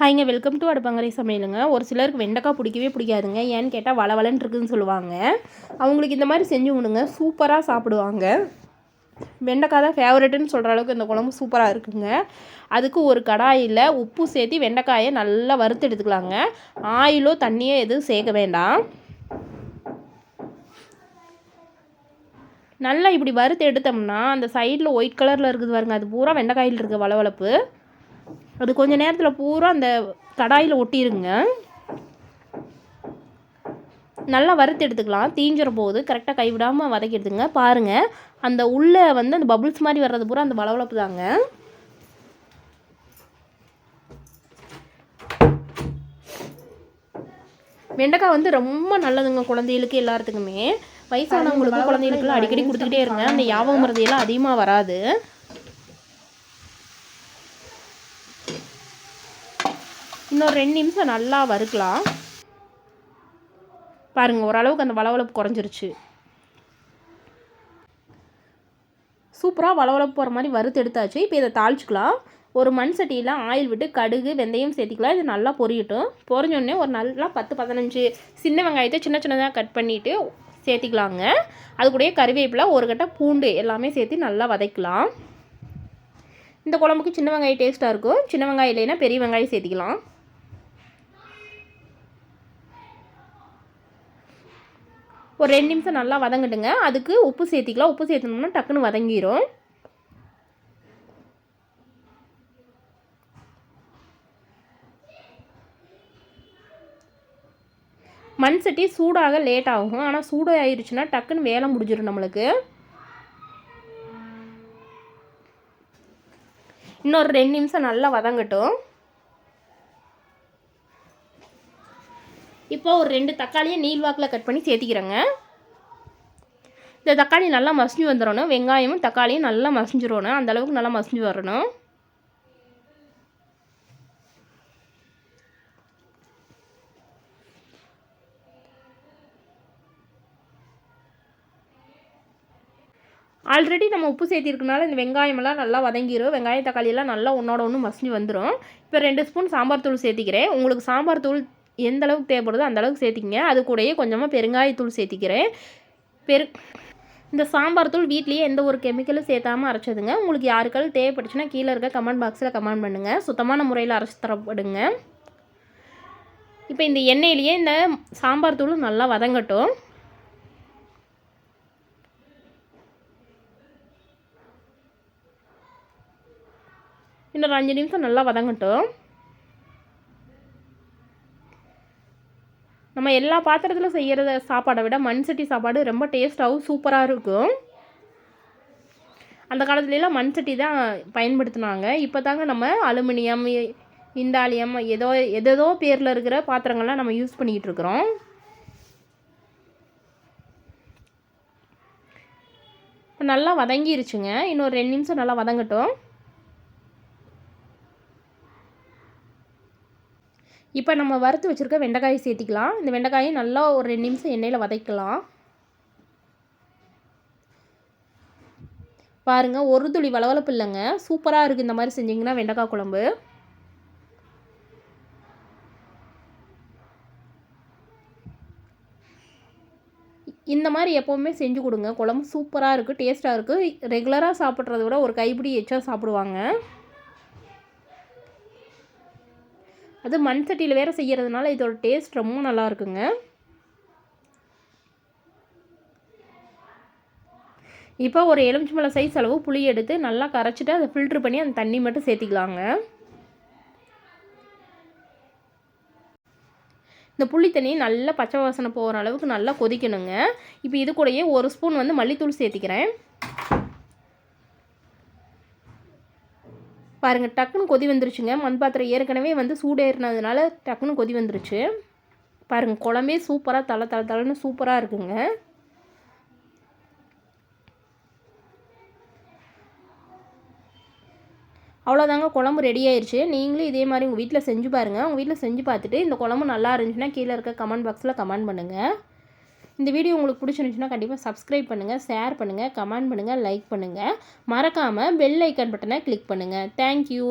ஹாய்ங்க welcome to அடுப்பங்கரை சமையலுங்க. ஒரு சிலருக்கு வெண்டைக்காய் பிடிக்கவே பிடிக்காதுங்க. ஏன்னு கேட்டால் வளவலன்னு இருக்குதுன்னு சொல்லுவாங்க. அவங்களுக்கு இந்த மாதிரி செஞ்சு விடுங்க சூப்பராக சாப்பிடுவாங்க. வெண்டைக்காய் தான் ஃபேவரெட்டுன்னு சொல்கிற அளவுக்கு இந்த குழம்பு சூப்பராக இருக்குங்க. அதுக்கு ஒரு கடாயில் உப்பு சேர்த்து வெண்டைக்காயை நல்லா வறுத்து எடுத்துக்கலாங்க. ஆயிலோ தண்ணியோ எதுவும் சேர்க்க வேண்டாம். நல்லா இப்படி வறுத்து எடுத்தோம்னா அந்த சைடில் ஒயிட் கலரில் இருக்குது பாருங்க. அது பூரா வெண்டைக்காயில் இருக்குது வளவளப்பு. அது கொஞ்சம் நேரத்தில் பூரா அந்த கடாயில் ஒட்டிடுங்க நல்லா வறுத்து எடுத்துக்கலாம். தீஞ்சிற போது கரெக்டாக கைவிடாமல் வதக்கிடுதுங்க பாருங்கள் அந்த உள்ளே வந்து அந்த பபுள்ஸ் மாதிரி வர்றது பூரா அந்த வளவளப்பு தாங்க. வெண்டைக்காய் வந்து ரொம்ப நல்லதுங்க குழந்தைகளுக்கு எல்லாத்துக்குமே. வயசானவங்களுக்கும் குழந்தைகளுக்குலாம் அடிக்கடி கொடுத்துக்கிட்டே இருங்க. அந்த யாபகம் மருந்தையெல்லாம் அதிகமாக வராது. இன்னொரு ரெண்டு நிமிஷம் நல்லா வறுக்கலாம். பாருங்கள் ஓரளவுக்கு அந்த வளவளப்பு குறைஞ்சிருச்சு. சூப்பராக வளவளப்பு போகிற மாதிரி வறுத்து எடுத்தாச்சு. இப்போ இதை தாளிச்சிக்கலாம். ஒரு மண் சட்டியில் ஆயில் விட்டு கடுகு வெந்தயம் சேர்த்திக்கலாம். இது நல்லா பொரியட்டும். பொரிஞ்சோடனே ஒரு நல்லா பத்து பதினஞ்சு சின்ன வெங்காயத்தை சின்ன சின்னதாக கட் பண்ணிவிட்டு சேர்த்திக்கலாங்க. அது கூடயே கறிவேப்பிலை ஒரு கட்டை பூண்டு எல்லாமே சேர்த்து நல்லா வதக்கலாம். இந்த குழம்புக்கு சின்ன வெங்காயம் டேஸ்ட்டாக இருக்கும். சின்ன வெங்காயம் இல்லைன்னா பெரிய வெங்காயம் சேர்த்திக்கலாம். ஒரு ரெண்டு நிமிஷம் நல்லா வதங்கட்டுங்க. அதுக்கு உப்பு சேர்த்திக்கலாம். உப்பு சேர்த்தணும்னா டக்குன்னு வதங்கிடும் மண் சட்டி சூடாக லேட் ஆகும். ஆனால் சூடாக ஆயிடுச்சுன்னா டக்குன்னு வேலை முடிஞ்சிடும் நம்மளுக்கு. இன்னொரு ரெண்டு நிமிஷம் நல்லா வதங்கட்டும். இப்போ ஒரு ரெண்டு தக்காளியை நீள்வாக்கில் கட் பண்ணி சேர்த்திக்கிறேங்க. இந்த தக்காளி நல்லா மசிஞ்சு வந்துடணும். வெங்காயமும் தக்காளியும் நல்லா மசிஞ்சிடணும். அந்தளவுக்கு நல்லா மசிஞ்சு வரணும். ஆல்ரெடி நம்ம உப்பு சேர்த்திருக்கனால இந்த வெங்காயமெல்லாம் நல்லா வதங்கிடும் வெங்காயம் தக்காளியெல்லாம் நல்லா ஒன்றோட ஒன்று மசிஞ்சு வந்துடும் இப்போ ரெண்டு ஸ்பூன் சாம்பார் தூள் சேர்த்திக்கிறேன். உங்களுக்கு சாம்பார் தூள் எந்த அளவுக்கு தேவைப்படுதோ அந்த அளவுக்கு சேர்த்திக்கங்க. அது கூடயே கொஞ்சமாக பெருங்காயத்தூள் சேர்த்திக்கிறேன். பெரு இந்த சாம்பார் தூள் வீட்லேயே எந்த ஒரு கெமிக்கலும் சேர்த்தாமல் அரைச்சதுங்க. உங்களுக்கு யாருக்காலும் தேவைப்பட்டுச்சுன்னா கீழே இருக்க கமெண்ட் பாக்ஸில் கமெண்ட் பண்ணுங்கள் சுத்தமான முறையில் அரைச்சி தரப்படுங்க. இப்போ இந்த எண்ணெயிலேயே இந்த சாம்பார் தூள் நல்லா வதங்கட்டும். இன்னொரு அஞ்சு நிமிஷம் நல்லா வதங்கட்டும். நம்ம எல்லா பாத்திரத்தில் செய்கிற சாப்பாடை விட மண் சட்டி சாப்பாடு ரொம்ப டேஸ்ட்டாகவும் சூப்பராக இருக்கும். அந்த காலத்துலலாம் மண் சட்டி தான் பயன்படுத்தினாங்க. இப்போ தாங்க நம்ம அலுமினியம் இண்டாலியம் ஏதோ எதோ பேரில் இருக்கிற பாத்திரங்கள்லாம் நம்ம யூஸ் பண்ணிக்கிட்டு இருக்கிறோம். நல்லா வதங்கிருச்சுங்க. இன்னொரு ரெண்டு நிமிஷம் நல்லா வதங்கட்டும். இப்போ நம்ம வறுத்து வச்சுருக்க வெண்டைக்காயை சேர்த்திக்கலாம். இந்த வெண்டைக்காயை நல்லா ஒரு ரெண்டு நிமிஷம் எண்ணெயில் வதக்கலாம். பாருங்கள் ஒரு துளி வளவளப்பு இல்லைங்க. சூப்பராக இருக்குது இந்த மாதிரி செஞ்சிங்கன்னா வெண்டைக்காய் குழம்பு. இந்த மாதிரி எப்போவுமே செஞ்சு கொடுங்க. குழம்பு சூப்பராக இருக்குது டேஸ்ட்டாக இருக்குது ரெகுலராக சாப்பிட்றத விட ஒரு கைப்பிடி எச்சா சாப்பிடுவாங்க. அது மண் சட்டியில் வேறு செய்கிறதுனால இதோட டேஸ்ட் ரொம்ப நல்லா இருக்குங்க. இப்போ ஒரு எலுமிச்சம்பழம் சைஸ் அளவு புளி எடுத்து நல்லா கரைச்சிட்டு அதை ஃபில்ட்ரு பண்ணி அந்த தண்ணி மட்டும் சேர்த்திக்கலாங்க. இந்த புளி தண்ணி நல்லா பச்சை வாசனை போகிற அளவுக்கு நல்லா கொதிக்கணுங்க. இப்போ இது கூடயே ஒரு ஸ்பூன் வந்து மல்லித்தூள் சேர்த்திக்கிறேன். பாருங்கள் டக்குன்னு கொதி வந்துருச்சுங்க. மண் பாத்திரம் ஏற்கனவே வந்து சூடேறினதுனால டக்குன்னு கொதி வந்துருச்சு. பாருங்கள் குழம்பே சூப்பராக தலை தலை தலைன்னு சூப்பராக இருக்குங்க. அவ்வளோதாங்க குழம்பு ரெடி ஆயிடுச்சு நீங்களும் இதே மாதிரி உங்கள் வீட்டில் செஞ்சு பாருங்கள் உங்கள் வீட்டில் செஞ்சு பார்த்துட்டு இந்த குழம்பு நல்லா இருந்துச்சுன்னா கீழே இருக்க கமெண்ட் பாக்ஸில் கமெண்ட் பண்ணுங்கள் இந்த வீடியோ உங்களுக்கு பிடிச்சிருந்துச்சுன்னா கண்டிப்பாக சப்ஸ்கிரைப் பண்ணுங்கள் ஷேர் பண்ணுங்கள் கமெண்ட் பண்ணுங்கள் லைக் பண்ணுங்கள் மறக்காமல் பெல் ஐக்கன் பட்டனை கிளிக் பண்ணுங்கள் தேங்க்யூ